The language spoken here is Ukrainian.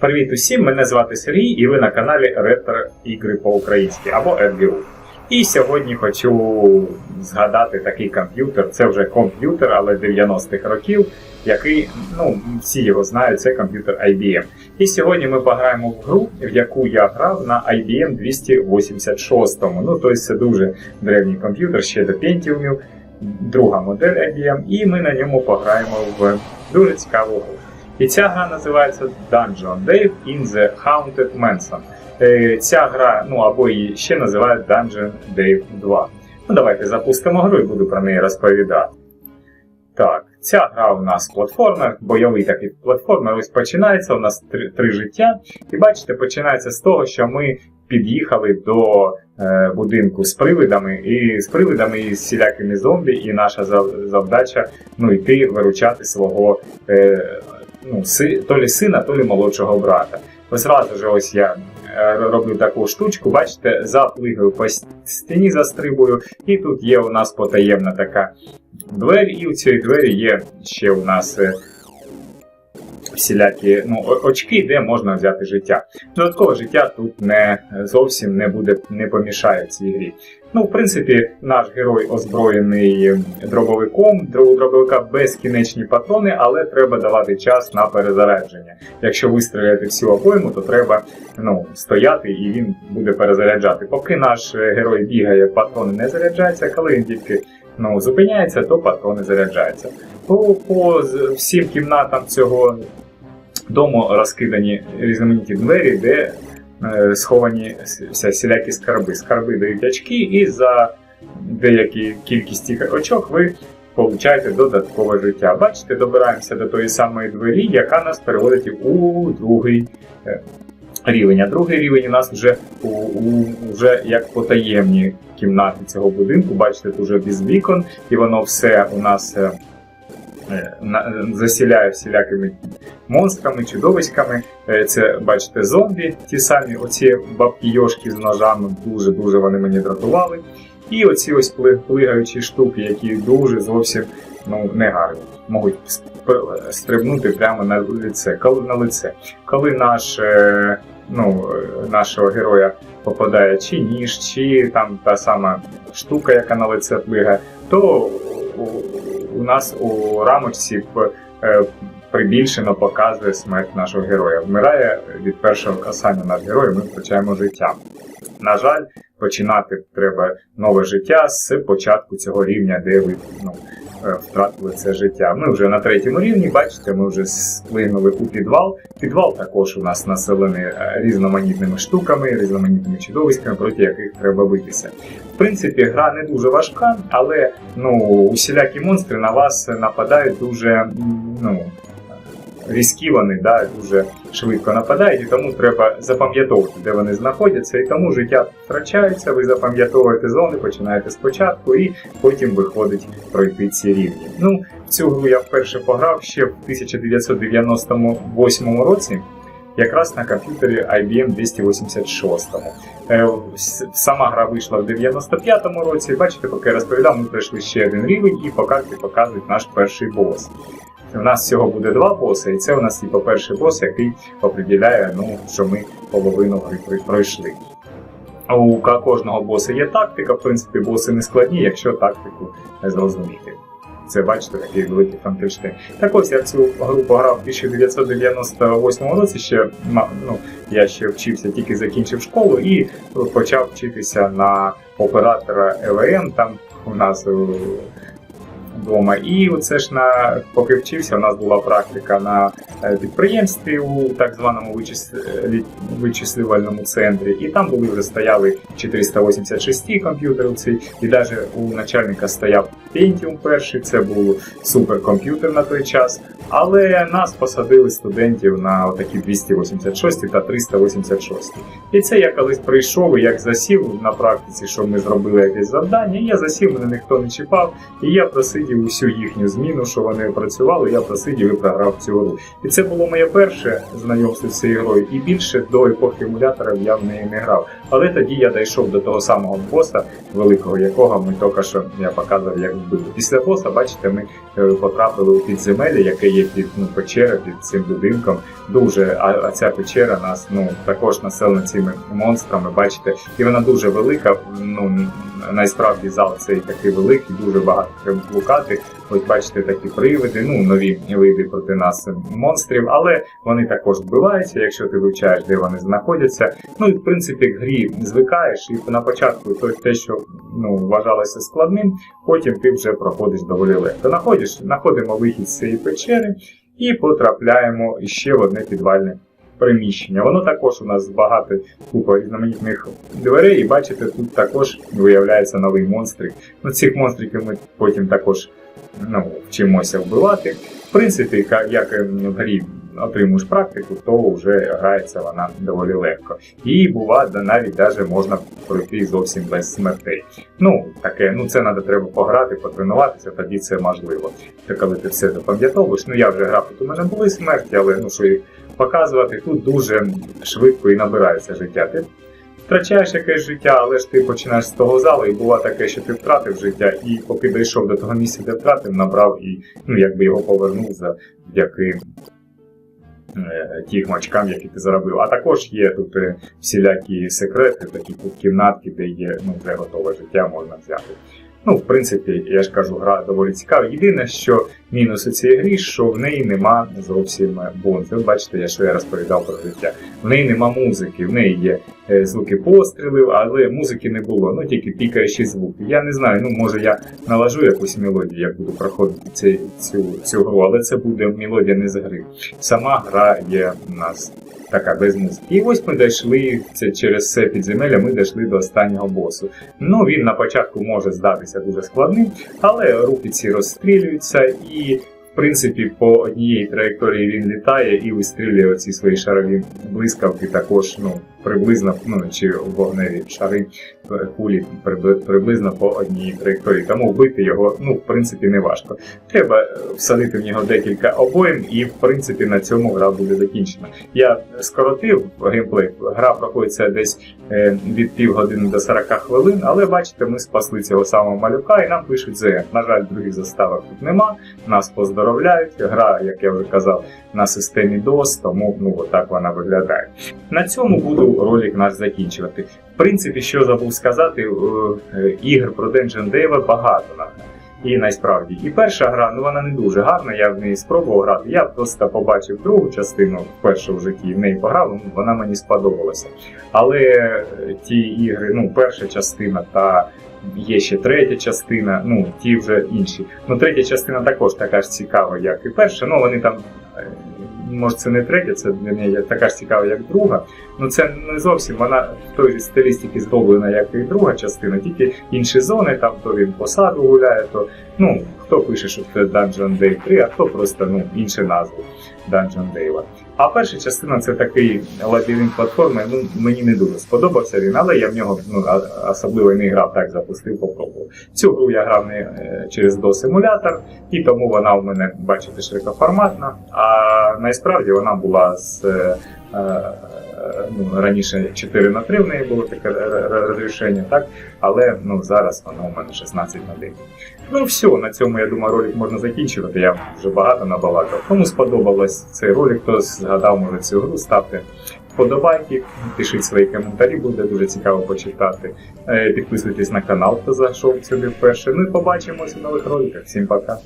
Привіт усім! Мене звати Сергій і ви на каналі Ретро Ігри по-українськи або РГУ. І сьогодні хочу згадати такий комп'ютер. Це вже комп'ютер, але 90-х років, який, ну, всі його знають, це комп'ютер IBM. І сьогодні ми пограємо в гру, в яку я грав на IBM 286. Ну, тобто це дуже древній комп'ютер, ще до Pentium, друга модель IBM, і ми на ньому пограємо в дуже цікаву гру. І ця гра називається Dungeon Dave in the Haunted Mansion. Е, Ця гра, ну або її ще називають Dungeon Dave 2. Ну давайте запустимо гру і буду про неї розповідати. Так, ця гра у нас платформа, бойовий такий платформер. Ось починається. У нас три, три життя. І бачите, починається з того, що ми під'їхали до е, будинку з привидами, і з привидами і з всілякими зомбі, і наша завдача ну, йти виручати свого е, ну, си, то лі сина, то лі молодшого брата. Ось зразу ж ось я е, роблю таку штучку, бачите, заплигаю по стіні, застрибую, і тут є у нас потаємна така двері, і у цій двері є ще у нас е, всілякі ну, очки, де можна взяти життя. Додаткове життя тут не зовсім не буде не помішає цій грі. Ну, в принципі, наш герой озброєний дробовиком, у дробовика безкінечні патрони, але треба давати час на перезарядження. Якщо вистріляти всю обойму, то треба ну, стояти і він буде перезаряджати. Поки наш е, герой бігає, патрони не заряджаються, коли він тільки ну, зупиняється, то патрони заряджаються. По, по всім кімнатам цього дому розкидані різноманітні двері, де е, сховані всілякі скарби. Скарби дають очки, і за деякі кількість цих очок ви получаєте додаткове життя. Бачите, добираємося до тої самої двері, яка нас переводить у другий е, рівень. А другий рівень у нас вже у, у вже як потаємні кімнати цього будинку. Бачите, тут вже без вікон, і воно все у нас. е, Засіляє всілякими монстрами, чудовиськами. Е, Це, бачите, зомбі, ті самі, оці бабки йошки з ножами, дуже-дуже вони мені дратували. І оці ось пли- плигаючі штуки, які дуже зовсім ну, не гарні. Можуть стрибнути прямо на лице. Коли на лице. Коли наш, е, ну, е, нашого героя попадає чи ніж, чи там та сама штука, яка на лице плигає, то у, нас у рамочці прибільшено показує смерть нашого героя. Вмирає від першого касання наш героєм, ми втрачаємо життя. На жаль, починати треба нове життя з початку цього рівня, де ви ну, е, втратили це життя. Ми вже на третьому рівні, бачите, ми вже сплинули у підвал. Підвал також у нас населений е, різноманітними штуками, різноманітними чудовиськами, проти яких треба битися. В принципі, гра не дуже важка, але ну, усілякі монстри на вас нападають дуже ну, різкі вони, да, дуже швидко нападають, і тому треба запам'ятовувати, де вони знаходяться, і тому життя втрачається, ви запам'ятовуєте зони, починаєте спочатку, і потім виходить пройти ці рівні. Ну, цю гру я вперше пограв ще в 1998 році. Якраз на комп'ютері IBM 286. Е, Сама гра вийшла в 95-му році. Бачите, поки я розповідав, ми пройшли ще один рівень, і по карті показують наш перший бос. У нас всього буде два боси, і це у нас типу, перший бос, який определяє, ну, що ми половину гри пройшли. У кожного боса є тактика, в принципі, боси не складні, якщо тактику не зрозуміти. Це бачите такий великий Франкенштейн. Так ось я цю гру пограв в 1998 році. Ще ну, я ще вчився, тільки закінчив школу і почав вчитися на оператора ЛМ. Там у нас е, вдома. І оце ж на поки вчився, у нас була практика на е, підприємстві у так званому вичислювальному центрі, і там були вже стояли 486 комп'ютери ці, і навіть у начальника стояв Pentium перший, це був суперкомп'ютер на той час. Але нас посадили студентів на такі 286 та 386. І це я колись прийшов і як засів на практиці, що ми зробили якесь завдання. і Я засів, мене ніхто не чіпав, і я просидів просидів усю їхню зміну, що вони працювали, я просидів і програв цю гру. І це було моє перше знайомство з цією грою, і більше до епохи емуляторів я в неї не грав. Але тоді я дійшов до того самого боса, великого якого ми тільки що я показував, як вбили. Після боса, бачите, ми е, потрапили у підземелля, яке є під ну, печера, під цим будинком. Дуже, а, а ця печера нас ну також населена цими монстрами, бачите, і вона дуже велика. Ну насправді зал цей такий великий, дуже багато треба блукати. Ось бачите такі привиди, ну нові види проти нас монстрів, але вони також вбиваються, якщо ти вивчаєш, де вони знаходяться. Ну і в принципі к грі звикаєш, і на початку то те, що ну вважалося складним, потім ти вже проходиш доволі легко. Находиш, знаходимо вихід з цієї печери і потрапляємо ще в одне підвальне приміщення. Воно також у нас багато купа різноманітних дверей, і бачите, тут також виявляється новий монстрик. Ну, цих монстриків ми потім також ну, вчимося вбивати. В принципі, як в грі отримуєш практику, то вже грається вона доволі легко. І буває, да, навіть даже можна пройти зовсім без смертей. Ну, таке, ну це треба треба пограти, потренуватися, тоді це можливо. Та коли ти все запам'ятовуєш, ну я вже грав, тут у мене були смерті, але ну що показувати, тут дуже швидко і набирається життя. Ти втрачаєш якесь життя, але ж ти починаєш з того залу, і було таке, що ти втратив життя, і поки дійшов до того місця, де втратив, набрав і ну якби його повернув завдяки е, тим очкам, які ти заробив. А також є тут е, всілякі секрети, такі тут кімнатки, де є ну, вже готове життя, можна взяти. Ну, в принципі, я ж кажу, гра доволі цікава. Єдине, що мінус у цій грі, що в неї нема зовсім бонусів. Ви бачите, я що я розповідав про життя. В неї нема музики, в неї є е, звуки пострілів, але музики не було, ну тільки пікаючі звуки. Я не знаю, ну може я налажу якусь мелодію, як буду проходити ці, цю, цю гру, але це буде мелодія не з гри. Сама гра є у нас така без. І ось ми дійшли це через це підземелля, ми дійшли до останнього босу. Ну він на початку може здатися дуже складним, але руки ці розстрілюються і. В принципі, по однієї траєкторії він літає і вистрілює оці свої шарові блискавки також, ну, приблизно, ну, чи вогневі шари е, кулі приблизно по одній траєкторії. Тому вбити його, ну, в принципі, не важко. Треба е, всадити в нього декілька обоїм, і в принципі на цьому гра буде закінчена. Я скоротив геймплей, гра проходиться десь е, від півгодини до 40 хвилин, але бачите, ми спасли цього самого малюка і нам пишуть ЗН. На жаль, других заставок тут нема. Нас поздоровляють. Гра, як я вже казав, на системі DOS, тому ну отак вона виглядає. На цьому буду ролик наш закінчувати. В принципі, що забув сказати, е, е, ігр про Dungeon Dave багато і насправді, і перша гра, ну вона не дуже гарна, я в неї спробував грати. Я просто побачив другу частину вперше в житті, в неї пограв, ну, вона мені сподобалася. Але е, ті ігри, ну, перша частина та є ще третя частина, ну ті вже інші. Ну, третя частина також така ж цікава, як і перша. Ну вони там. Може, це не третя, це для мене така ж цікава, як друга. Ну це не зовсім вона в той же стилістики здоблена, як і друга частина, тільки інші зони, там то він по саду гуляє, то ну хто пише, що це Dungeon Day 3, а хто просто ну інше назву Dungeon Day. А перша частина це такий лабіринт платформи. Ну мені не дуже сподобався він, але я в нього ну особливо не грав, так запустив, попробував. Цю гру я грав не е, через DOS-емулятор, і тому вона у мене, бачите, широкоформатна. А насправді вона була з е, е, ну, раніше 4 на 3 в неї було таке розрішення, так? Але ну, зараз воно у мене 16 на 9. Ну все, на цьому я думаю, ролик можна закінчувати. Я вже багато набалакав. Кому сподобалось цей ролик, хто згадав може цю гру, ставте вподобайки, пишіть свої коментарі, буде дуже цікаво почитати. Е, Підписуйтесь на канал, хто зайшов сюди вперше. Ну і побачимося в нових роликах. Всім пока.